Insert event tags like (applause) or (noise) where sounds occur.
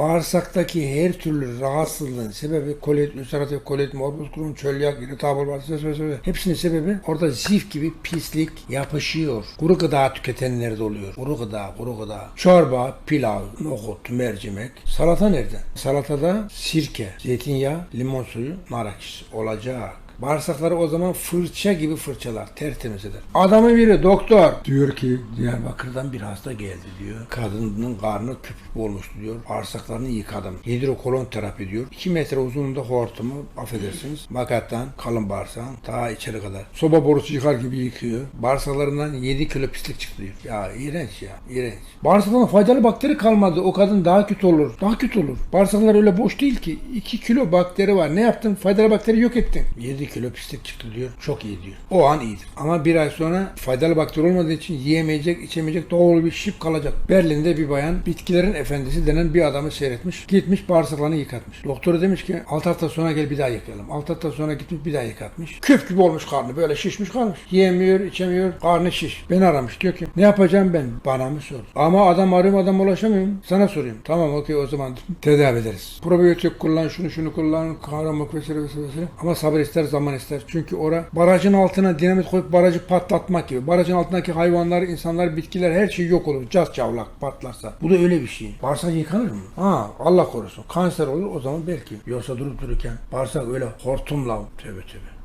Bağırsaktaki her türlü rahatsızlığın sebebi kolit, ülseratif kolit, morbus Crohn, çölyak, irritable bağırsak vesaire. Hepsinin sebebi orada zif gibi pislik yapışıyor. Kuru gıda tüketenlerde oluyor. Kuru gıda, kuru gıda. Çorba, pilav, nohut, mercimek. Salata nerede? Salatada sirke, zeytinyağı, limon suyu, nar ekşisi olacak. Bağırsakları o zaman fırça gibi fırçalar, tertemiz eder. Adamın biri doktor diyor ki Diyarbakır'dan bir hasta geldi diyor. Kadının karnı köpük olmuştu diyor. Bağırsaklarını yıkadım. Hidrokolon terapi diyor. 2 metre uzunluğunda hortumu affedersiniz. Makattan kalın bağırsağın ta içeri kadar. Soba borusu yıkar gibi yıkıyor. Bağırsaklarından 7 kilo pislik çıktı diyor. Ya iğrenç ya iğrenç. Bağırsaklarına faydalı bakteri kalmadı. O kadın daha kötü olur. Daha kötü olur. Bağırsaklar öyle boş değil ki. 2 kilo bakteri var. Ne yaptın? Faydalı bakteri yok ettin. 7 kilo pislik çıktı diyor. Çok iyi diyor. O an iyidir. Ama bir ay sonra faydalı bakteri olmadığı için yiyemeyecek, içemeyecek doğal bir şip kalacak. Berlin'de bir bayan bitkilerin efendisi denen bir adamı seyretmiş. Gitmiş bağırsaklarını yıkatmış. Doktoru demiş ki 6 hafta sonra gel bir daha yıkayalım. 6 hafta sonra gitmiş bir daha yıkatmış. Küp gibi olmuş karnı böyle şişmiş kalmış. Yiyemiyor, içemiyor, karnı şiş. Beni aramış diyor ki ne yapacağım ben? Bana mı sor? Ama adam arıyorum adam ulaşamıyorum. Sana sorayım. Tamam okey o zaman (laughs) tedavi ederiz. Probiyotik kullan, şunu şunu kullan, kahramak vesaire vesaire. Ama sabır ister, zaman ister. Çünkü ora barajın altına dinamit koyup barajı patlatmak gibi. Barajın altındaki hayvanlar, insanlar, bitkiler her şey yok olur. Caz çavlak patlarsa. Bu da öyle bir şey. Bağırsak yıkanır mı? Ha Allah korusun. Kanser olur o zaman belki. Yoksa durup dururken bağırsak öyle hortumla tövbe tövbe.